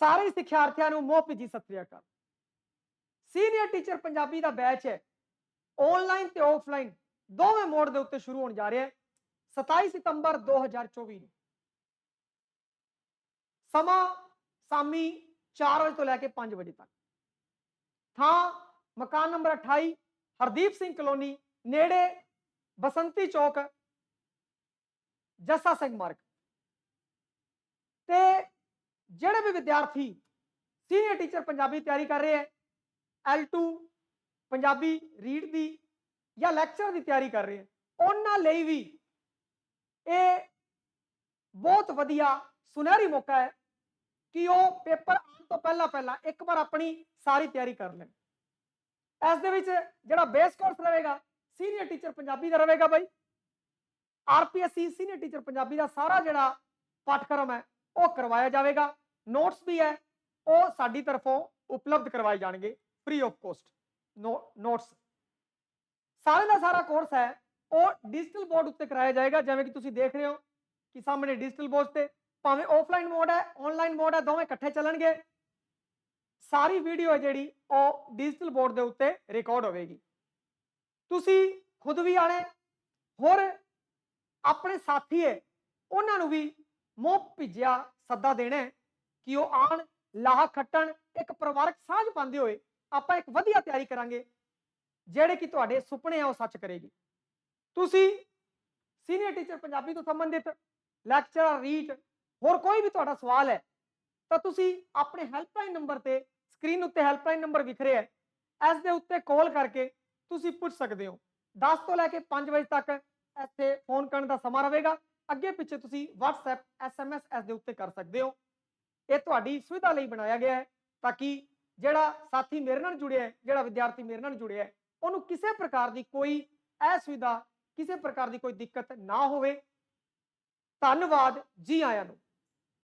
ਸਾਰੇ ਸਿੱਖਿਆਰਥੀਆਂ ਨੂੰ ਮੋਹ ਭਿੱਜੀ, ਸਤਿ ਸ੍ਰੀ ਅਕਾਲ। ਸੀਨੀਅਰ ਟੀਚਰ ਪੰਜਾਬੀ ਦਾ ਬੈਚ ਹੈ। ਆਨਲਾਈਨ ਤੇ ਆਫਲਾਈਨ ਦੋਵੇਂ ਮੋਡ ਦੇ ਉੱਤੇ ਸ਼ੁਰੂ ਹੋਣ ਜਾ ਰਿਹਾ ਹੈ। 27 ਸਤੰਬਰ 2024 ਨੂੰ। ਸਮਾਂ ਸ਼ਾਮੀ 4 ਵਜੇ ਤੋਂ ਲੈ ਕੇ 5 ਵਜੇ ਤੱਕ। ਥਾਂ ਮਕਾਨ ਨੰਬਰ 28 ਹਰਦੀਪ ਸਿੰਘ ਕਲੋਨੀ, ਨੇੜੇ ਬਸੰਤੀ ਚੌਕ, ਜੱਸਾ ਸਿੰਘ ਮਾਰਗ ਜਿਹੜੇ ਵੀ ਵਿਦਿਆਰਥੀ ਸੀਨੀਅਰ ਟੀਚਰ ਪੰਜਾਬੀ ਤਿਆਰੀ ਕਰ ਰਹੇ ਹੈ L2 ਪੰਜਾਬੀ ਰੀਡ ਦੀ ਜਾਂ ਲੈਕਚਰ ਦੀ ਤਿਆਰੀ ਕਰ ਰਹੇ ਹੈ, ਉਹਨਾਂ ਲਈ ਵੀ ਇਹ ਬਹੁਤ ਵਧੀਆ ਸੁਨਹਿਰੀ ਮੌਕਾ ਹੈ ਕਿ ਉਹ ਪੇਪਰ ਆਉਣ ਤੋਂ ਪਹਿਲਾਂ ਪਹਿਲਾਂ ਇੱਕ ਵਾਰ ਆਪਣੀ ਸਾਰੀ ਤਿਆਰੀ ਕਰ ਲੈਣ। ਇਸ ਦੇ ਵਿੱਚ ਜਿਹੜਾ ਬੇਸ ਕੋਰਸ ਰਹੇਗਾ ਸੀਨੀਅਰ ਟੀਚਰ ਪੰਜਾਬੀ ਦਾ ਰਹੇਗਾ ਬਾਈ। ਆਰਪੀਐਸਸੀ ਸੀਨੀਅਰ ਟੀਚਰ ਪੰਜਾਬੀ ਦਾ ਸਾਰਾ ਜਿਹੜਾ ਪਾਠਕ੍ਰਮ ਹੈ, ਉਹ ਕਰਵਾਇਆ ਜਾਵੇਗਾ। ਨੋਟਸ ਵੀ ਹੈ ਉਹ ਸਾਡੀ ਤਰਫੋਂ ਉਪਲਬਧ ਕਰਵਾਏ ਜਾਣਗੇ ਫ੍ਰੀ ਆਫ ਕੋਸਟ ਨੋਟਸ ਸਾਰੇ ਦਾ ਸਾਰਾ ਕੋਰਸ ਹੈ ਉਹ ਡਿਜੀਟਲ ਬੋਰਡ ਉੱਤੇ ਕਰਾਇਆ ਜਾਏਗਾ ਜਿਵੇਂ ਕਿ ਤੁਸੀਂ ਦੇਖ ਰਹੇ ਹੋ ਕਿ ਸਾਹਮਣੇ ਡਿਜੀਟਲ ਬੋਰਡ ਤੇ ਭਾਵੇਂ ਆਫਲਾਈਨ ਮੋਡ ਹੈ ਆਨਲਾਈਨ ਮੋਡ ਹੈ ਦੋਵੇਂ ਇਕੱਠੇ ਚੱਲਣਗੇ ਸਾਰੀ ਵੀਡੀਓ ਹੈ ਜਿਹੜੀ ਉਹ ਡਿਜੀਟਲ ਬੋਰਡ ਦੇ ਉੱਤੇ ਰਿਕਾਰਡ ਹੋਵੇਗੀ ਤੁਸੀਂ ਖੁਦ ਵੀ ਆਣੇ ਹੋਰ ਆਪਣੇ ਸਾਥੀ ਹੈ ਉਹਨਾਂ ਨੂੰ ਵੀ ਮੋਹ ਭਿੱਜਿਆ ਸੱਦਾ ਦੇਣਾ ਹੈ ਕਿ ਉਹ ਆਣ, ਲਾਹਾ ਖੱਟਣ, ਇੱਕ ਪਰਿਵਾਰਕ ਸਾਂਝ ਪਾਉਂਦੇ ਹੋਏ ਆਪਾਂ ਇੱਕ ਵਧੀਆ ਤਿਆਰੀ ਕਰਾਂਗੇ, ਜਿਹੜੇ ਕਿ ਤੁਹਾਡੇ ਸੁਪਨੇ ਆ ਉਹ ਸੱਚ ਕਰੇਗੀ। ਤੁਸੀਂ ਸੀਨੀਅਰ ਟੀਚਰ ਪੰਜਾਬੀ ਤੋਂ ਸੰਬੰਧਿਤ ਲੈਕਚਰ ਰੀਟ ਹੋਰ ਕੋਈ ਵੀ ਤੁਹਾਡਾ ਸਵਾਲ ਹੈ, ਤਾਂ ਤੁਸੀਂ ਆਪਣੇ ਹੈਲਪਲਾਈਨ ਨੰਬਰ ਤੇ ਸਕਰੀਨ ਉੱਤੇ ਹੈਲਪਲਾਈਨ ਨੰਬਰ ਵਿਖ ਰਿਹਾ ਹੈ, ਇਸ ਦੇ ਉੱਤੇ ਕਾਲ ਕਰਕੇ ਤੁਸੀਂ ਪੁੱਛ ਸਕਦੇ ਹੋ। 10 ਤੋਂ ਲੈ ਕੇ 5 ਵਜੇ ਤੱਕ ਇੱਥੇ ਫੋਨ ਕਰਨ ਦਾ ਸਮਾਂ ਰਹੇਗਾ। ਅੱਗੇ ਪਿੱਛੇ ਤੁਸੀਂ WhatsApp, SMS ਇਸ ਦੇ ਉੱਤੇ ਕਰ ਸਕਦੇ ਹੋ। ਇਹ ਤੁਹਾਡੀ ਸੁਵਿਧਾ ਲਈ ਬਣਾਇਆ ਗਿਆ ਹੈ ਤਾਂ ਕਿ ਜਿਹੜਾ ਸਾਥੀ ਮੇਰੇ ਨਾਲ ਜੁੜਿਆ ਹੈ, ਜਿਹੜਾ ਵਿਦਿਆਰਥੀ ਮੇਰੇ ਨਾਲ ਜੁੜਿਆ ਹੈ, ਉਹਨੂੰ ਕਿਸੇ ਪ੍ਰਕਾਰ ਦੀ ਕੋਈ ਅਸੁਵਿਧਾ, ਕਿਸੇ ਪ੍ਰਕਾਰ ਦੀ ਕੋਈ ਦਿੱਕਤ ਨਾ ਹੋਵੇ। ਧੰਨਵਾਦ ਜੀ ਆਇਆਂ ਨੂੰ।